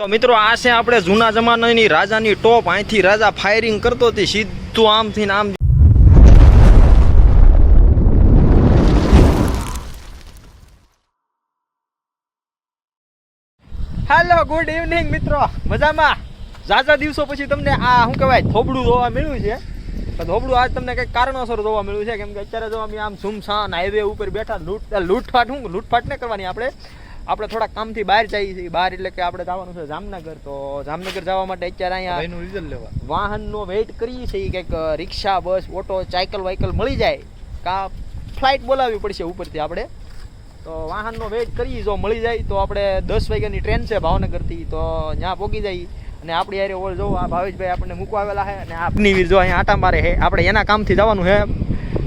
તો મિત્રો, આ છે આપણે જૂના જમાનાની રાજાની ટોપ. અહીંથી રાજા ફાયરિંગ કરતો હતી, સીધું આમથી આમ. હેલો ગુડ ઇવનિંગ મિત્રો. મજામાં? ઝાઝા દિવસો પછી તમને આ, શું કહેવાય, થોબડું જોવા મળ્યું છે. થોબડું આજ તમને કંઈક કારણોસર જોવા મળ્યું છે, કેમ કે અત્યારે જો અમે આમ સુમસાન હાઈવે ઉપર બેઠા, લૂંટ, લૂંટફાટ શું લૂંટફાટ ને કરવાની આપણે આપણે થોડા કામથી બહાર જઈએ છીએ. બહાર એટલે કે આપણે જવાનું છે જામનગર. તો જામનગર જવા માટે અત્યારે અહીંયા એનું રિઝલ્ટ લેવા. વાહનનો વેઇટ કરીએ છીએ. કંઈક રિક્ષા બસ ઓટો સાયકલ વાયકલ મળી જાય. કા ફ્લાઇટ બોલાવવી પડશે ઉપરથી આપણે. તો વાહનનો વેઇટ કરીએ. જો મળી જાય તો આપણે દસ વાગ્યાની ટ્રેન છે ભાવનગરથી. તો ત્યાં પહોંચી જઈએ. અને આપણી યારે ઓલ જો આ ભાવેશભાઈ આપણને મૂકવા આવેલા છે. અને આપની વીર જો અહીંયા આટા મારે છે. આપણે એના કામથી જવાનું છે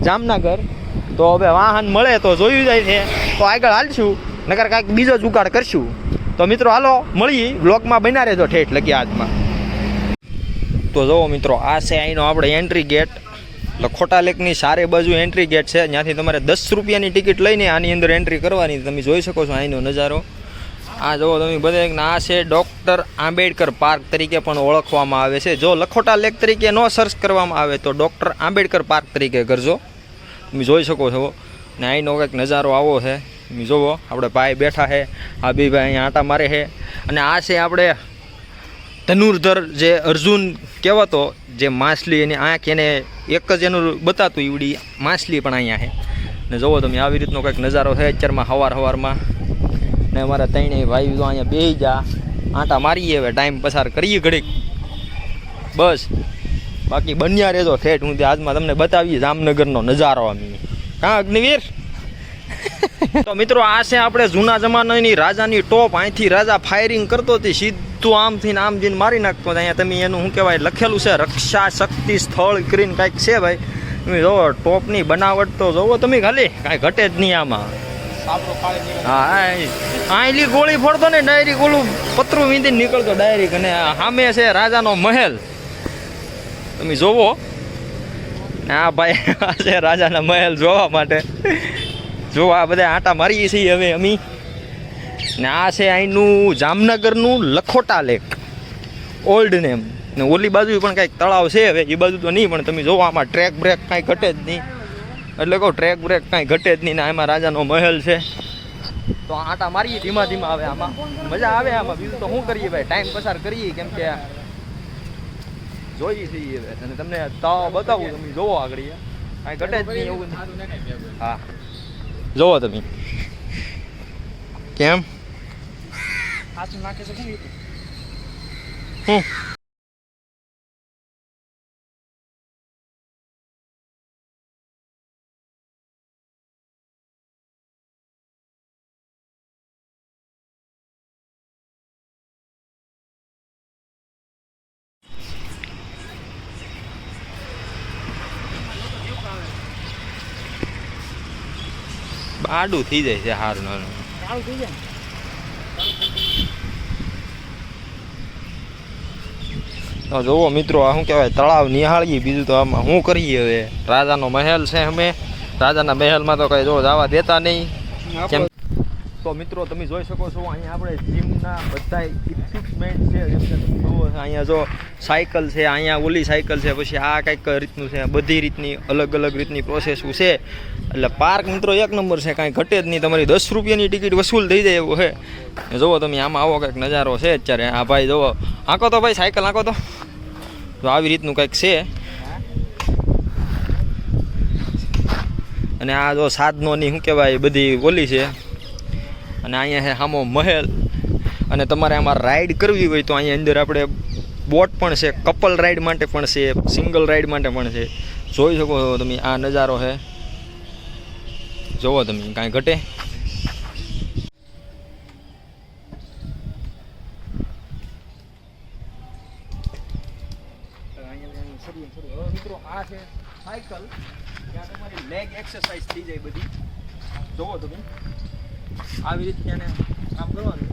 જામનગર. તો હવે વાહન મળે તો જોયું જાય છે. તો આગળ હાલશું. નકર કાંઈક બીજો જુગાડ કરશું. તો મિત્રો હાલો, મળીએ બ્લોકમાં બના રહેજો ઠેઠ લગી આજમાં. તો જુઓ મિત્રો, આ છે અહીંનો આપણે એન્ટ્રી ગેટ લખોટા લેકની સારે બાજુ એન્ટ્રી ગેટ છે. જ્યાંથી તમારે દસ રૂપિયાની ટિકિટ લઈને આની અંદર એન્ટ્રી કરવાની. તમે જોઈ શકો છો અહીંનો નજારો. આ જુઓ તમે બધા આ છે ડૉક્ટર આંબેડકર પાર્ક તરીકે પણ ઓળખવામાં આવે છે. જો લખોટા લેક તરીકે ન સર્ચ કરવામાં આવે તો ડૉક્ટર આંબેડકર પાર્ક તરીકે કરજો. તમે જોઈ શકો છો. ને અહીંનો કંઈક નજારો આવો છે. જુઓ આપણે ભાઈ બેઠા છે આ બી ભાઈ અહીંયા આટા મારે છે. અને આ છે આપણે ધનુર્ધર જે અર્જુન કહેવાતો, જે માછલી એની આંખ એને એક જ એનું બતાતું ઈવડી માછલી પણ અહીંયા છે. ને જુઓ તમે, આવી રીતનો કંઈક નજારો છે અત્યારમાં હવાર હવારમાં. ને અમારા ત્રણેય ભાઈ તો અહીંયા બે જા, આંટા મારીએ હવે, ટાઈમ પસાર કરીએ ઘડીક. બસ. બાકી બન્યા રહેજો ઠેઠ, હું આજમાં તમને બતાવીએ જામનગરનો નજારો અમે કાં અગ્નિવીર? તો મિત્રો આ છે આપણે જૂના જમાનાની રાજાની ટોપ. અહીંથી રાજા ફાયરિંગ કરતો હતી સીધું આમ ને આમ જઈને મારી નાખતો. અહીંયા તમે એનું શું કહેવાય લખેલું છે રક્ષા શક્તિ સ્થળ કરીને કાંઈક છે ભાઈ. તમે જોવો ટોપની બનાવટ તો જોવો તમે ખાલી કાંઈ ઘટે જ નહીં આમાં. હા આયલી ગોળી ફોડતો ને ડાયરી ગોળું પતરું વીંધીને નીકળતો ડાયરી અને સામે છે રાજાનો મહેલ. તમે જોવો. આ ભાઈ છે રાજાના મહેલ જોવા માટે. જો આ બધા આટા મારીએ છીએ હવે અમે. ને આ છે અહીંનું જામનગરનું લખોટા લેક ઓલ્ડ નેમ ને ઓલી બાજુ પણ કાંઈક તળાવ છે હવે. એ બાજુ તો નહીં, પણ તમે જોવો આમાં ટ્રેક બ્રેક કાંઈ ઘટે જ નહીં. એટલે કહો ટ્રેક બ્રેક કાંઈ ઘટે જ નહીં ને એમાં રાજાનો મહેલ છે. તો આટા મારીએ ધીમા ધીમા આવે આમાં. મજા આવે આમાં બીજું તો શું કરીએ ભાઈ? ટાઈમ પસાર કરીએ કેમ કે જોઈએ છીએ અને તમને તાવ બતાવું, તમે જોવો આગળ કાંઈ ઘટે જ નહીં એવું. હા. જોવો તમે કેમ હાથમાં નાખે છે શું હું આડું થઈ જાય છે હારું જાય તો જોવો મિત્રો આ શું કહેવાય તળાવ નિહાળીએ બીજું તો આમાં શું કરીએ હવે? રાજાનો મહેલ છે અમે. રાજાના મહેલમાં તો કઈ જો જવા દેતા નહીં. કેમ? તો મિત્રો તમે જોઈ શકો છો અહીંયા આપણે જીમના બધા ઇક્વિપમેન્ટ છે. જેમ કે તમે જુઓ છો અહીંયા જો સાયકલ છે અહીંયા ઓલી સાયકલ છે પછી આ કંઈક રીતનું છે બધી રીતની અલગ અલગ રીતની પ્રોસેસ છે. એટલે પાર્ક મિત્રો એક નંબર છે, કાંઈ ઘટે જ નહીં. તમારી દસ રૂપિયાની ટિકિટ વસૂલ થઈ જાય એવું છે. જુઓ તમે, આમાં આવો કંઈક નજારો છે અત્યારે. આ ભાઈ જુઓ. આંકો તો ભાઈ, સાયકલ આંકો તો. તો આવી રીતનું કંઈક છે. અને આ જો સાધનોની, શું કહેવાય બધી ઓલી છે. અને અહીંયા છે સામો મહેલ. અને તમારે આમાં રાઈડ કરવી હોય તો અહીંયા અંદર આપણે બોટ પણ છે કપલ રાઈડ માટે પણ છે સિંગલ રાઈડ માટે પણ છે. જોઈ શકો છો તમે, આ નજારો છે. જોવો તમે કાંઈ ઘટે? મિત્રો, આ છે સાયકલ. ત્યાં તમારી લેગ એક્સરસાઇઝ થઈ જાય બધી. જોવો તમે. આવી રીતે એને કામ કરવાનું.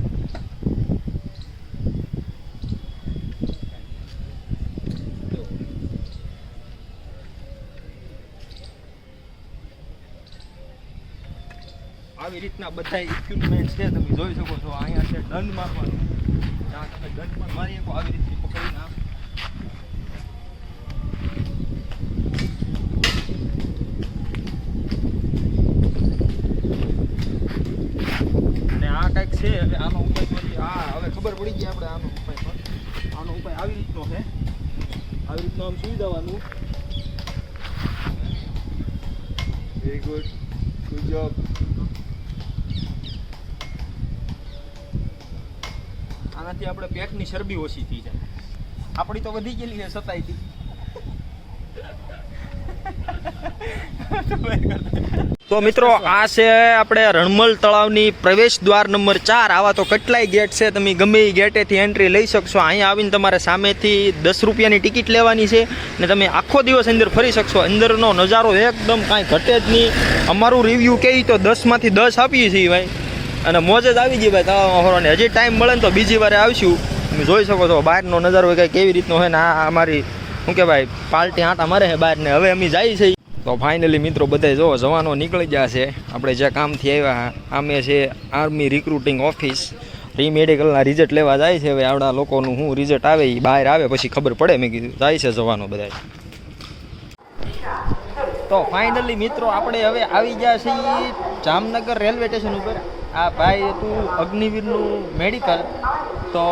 આવી રીતના બધા ઇક્વિપમેન્ટ છે, તમે જોઈ શકો છો, અહીંયા છે દંડ મારવાનું. આ તમે દંડ પણ મારી શકો, આવી રીતે પકડીને. અને આ કંઈક છે, હવે આનો ઉપાય પછી આ હવે ખબર પડી ગઈ આપણે આનો ઉપાય પર. આનો ઉપાય આવી રીતનો છે. આવી રીતનો આમ સુઈ વેરી ગુડ ગુડ આનાથી આપણે પેટની ચરબી ઓછી થઈ જાય. આપણી તો વધી ગયેલી છે સતાઈથી તો મિત્રો, આ છે આપણે રણમલ તળાવની પ્રવેશ દ્વાર નંબર ચાર. આવા તો કેટલાય ગેટ છે, તમે ગમે એ ગેટેથી એન્ટ્રી લઈ શકશો. અહીંયા આવીને તમારે સામેથી દસ રૂપિયાની ટિકિટ લેવાની છે ને તમે આખો દિવસ અંદર ફરી શકશો. અંદરનો નજારો એકદમ કાંઈ ઘટે જ નહીં. અમારું રિવ્યૂ કહી તો દસમાંથી દસ આપીએ છીએ ભાઈ. અને મોજ જ આવી ગઈ ભાઈ તળાવમાં ફરવાની હજી ટાઈમ મળે ને તો બીજી વારે આવીશું. તમે જોઈ શકો છો બહારનો નજારો કંઈ કેવી રીતનો હોય ને આ અમારી, શું કે ભાઈ પાર્ટી આંટા મારે છે બહારને. હવે અમે જાય છે. તો ફાઇનલી મિત્રો બધા જો જવાનો નીકળી ગયા છે. આપણે જે કામથી આવ્યા આમે છે આર્મી રિક્રુટિંગ ઓફિસ રી મેડિકલના રિઝલ્ટ લેવા જાય છે. હવે આવડા લોકોનું શું રિઝલ્ટ આવે એ બહાર આવે પછી ખબર પડે, મેં કીધું. જાય છે જવાનો બધા તો ફાઇનલી મિત્રો આપણે હવે આવી ગયા છીએ જામનગર રેલવે સ્ટેશન ઉપર. આ ભાઈ હતું અગ્નિવીરનું મેડિકલ તો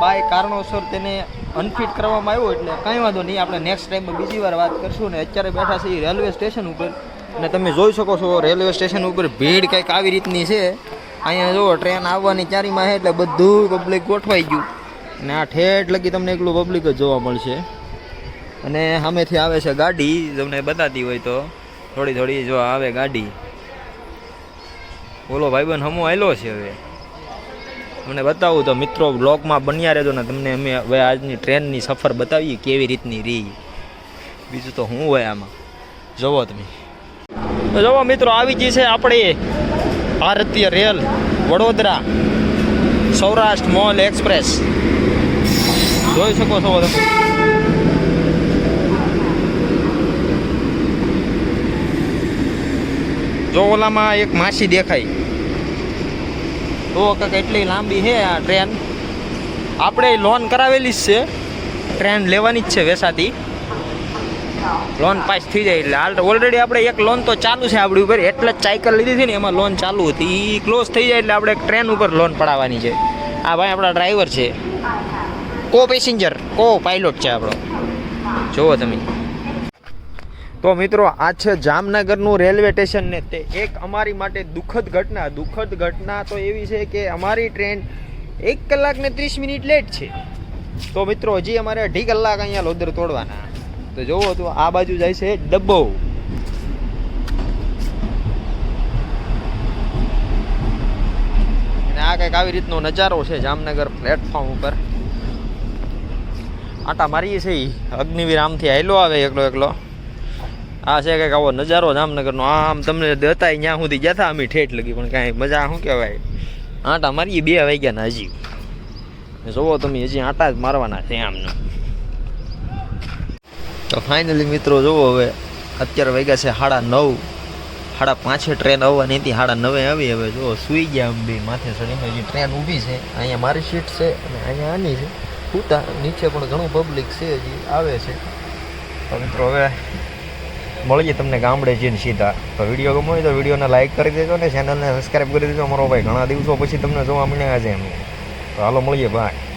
બાય કારણોસર તેને અનફિટ કરવામાં આવ્યો એટલે કાંઈ વાંધો નહીં, આપણે નેક્સ્ટ ટાઈમમાં બીજી વાર વાત કરશું ને અત્યારે બેઠા છીએ રેલવે સ્ટેશન ઉપર. અને તમે જોઈ શકો છો રેલવે સ્ટેશન ઉપર ભીડ કંઈક આવી રીતની છે. અહીંયા જુઓ ટ્રેન આવવાની ચારીમાં છે એટલે બધું પબ્લિક ગોઠવાઈ ગયું. અને આ ઠેઠ લગી તમને એકલું પબ્લિક જ જોવા મળશે. અને સામેથી આવે છે ગાડી, તમને બતાતી હોય તો થોડી થોડી જો આવે ગાડી. બોલો, ભાઈબંધ, હમો આવેલો છે હવે. તમને બતાવું તો, મિત્રો બ્લોગમાં બન્યા રહેજો ને તમને અમે હવે આજની ટ્રેનની સફર બતાવીએ કેવી રીતની રહી. બીજું તો શું હોય આમાં? જોવો તમે. તો જોવો મિત્રો, આવી ગઈ છે આપણી ભારતીય rail Vadodara Saurashtra mail express. જોઈ શકો છો તમે. જો ઓલામાં એક માસી દેખાય. તો કાંઈક એટલી લાંબી છે આ ટ્રેન. આપણે લોન કરાવેલી જ છે. ટ્રેન લેવાની જ છે વેસાથી. લોન પાસ થઈ જાય એટલે. ઓલરેડી આપણે એક લોન તો ચાલુ છે આપણી ઉપર. એટલે જ સાયકલ લીધી હતી ને, એમાં લોન ચાલુ હતી. એ ક્લોઝ થઈ જાય એટલે આપણે ટ્રેન ઉપર લોન પડાવવાની છે. આ ભાઈ આપણા ડ્રાઈવર છે. કો પેસેન્જર કો પાયલોટ છે આપણો. જુઓ તમે. તો મિત્રો, આ છે જામનગરનું રેલવે સ્ટેશન ને તે એક અમારી માટે દુઃખદ ઘટના. દુઃખદ ઘટના તો એવી છે કે અમારી ટ્રેન એક કલાક ને ત્રીસ મિનિટ લેટ છે. તો મિત્રો, હજી અમારે અઢી કલાક અહીંયા લોદર તોડવાના. તો જોવો તો આ બાજુ જાય છે ડબ્બો. આ કંઈક આવી રીતનો નજારો છે જામનગર પ્લેટફોર્મ ઉપર. આટા મારીએ છે. અગ્નિવીર આમથી આયલો આવે એકલો એકલો. આ છે કંઈક આવો નજારો જામનગરનો. આમ તમને દતાય ત્યાં સુધી ગયા હતા અમે ઠેઠ લગી, પણ કાંઈ મજા, શું કહેવાય? આટા મારીએ બે વાગ્યા ને હજી. જોવો તમે, હજી આટા જ મારવાના છે આમને. તો ફાઇનલી મિત્રો જોવો હવે, અત્યારે વાગ્યા છે સાડા નવ. સાડા પાંચે ટ્રેન આવવાની હતી, સાડા નવે આવી. હવે જો સૂઈ ગયા આમ બે માથે ચડીને. હજી ટ્રેન ઊભી છે. અહીંયા મારી સીટ છે અને અહીંયા આની છે. ઉતા નીચે પણ ઘણું પબ્લિક છે હજી, આવે છે. મિત્રો હવે મળીએ તમને ગામડે જઈને સીધા. તો વીડિયો ગમો હોય તો વિડીયોને લાઈક કરી દેજો ને ચેનલને સબસ્ક્રાઈબ કરી દેજો. અમારો ભાઈ ઘણા દિવસો પછી તમને જોવા મળ્યા છે એમ. તો હાલો મળીએ ભાઈ